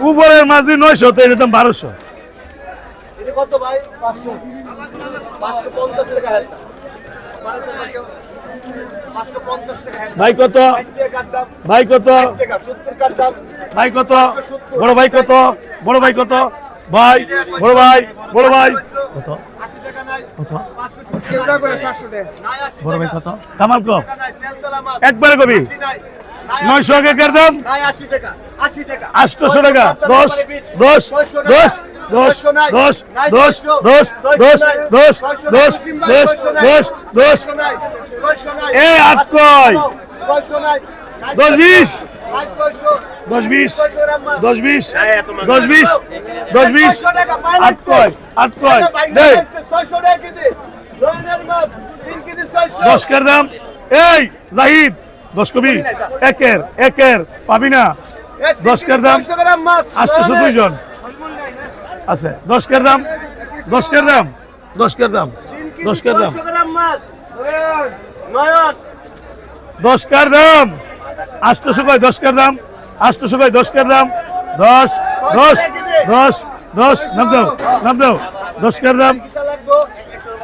উপরের মাঝি নয়শো তো এটা বারোশো। ভাই? কত? ভাই কত? ভাই কত? বড় ভাই কত? বড় ভাই কত? ভাই বড় ভাই বড় ভাই। কত? বড় ভাই কত? কামাল কো। একবারে কবি। নয়শো দাম? টাকা আশি টাকা। আটশোশো টাকা। দশ দশ দশ দশ দশ দশ দশ দশ দশ দশ দশ দশ দশ এ আট কয়? দশ বিশ। দশ বিশ। দশ বিশ। দশ বিশ। দশ বিশ। আট কয়? আট কয়? দে দশ কার দাম। এই জাহিদ দশ কবি একের একের, পাবি না। দশ কার দাম? আটশোশো দুইজন। আছে, দশ কার দাম? দশ কার দাম? দশ কার দাম? দশ কার দাম? দশ কার দাম? আটশোশো কয়, দশ কার দাম? আটশোশো কয়, দশ কার দাম? দশ দশ দশ দশ, নাম দাও নাম দাও। দশ কার দাম?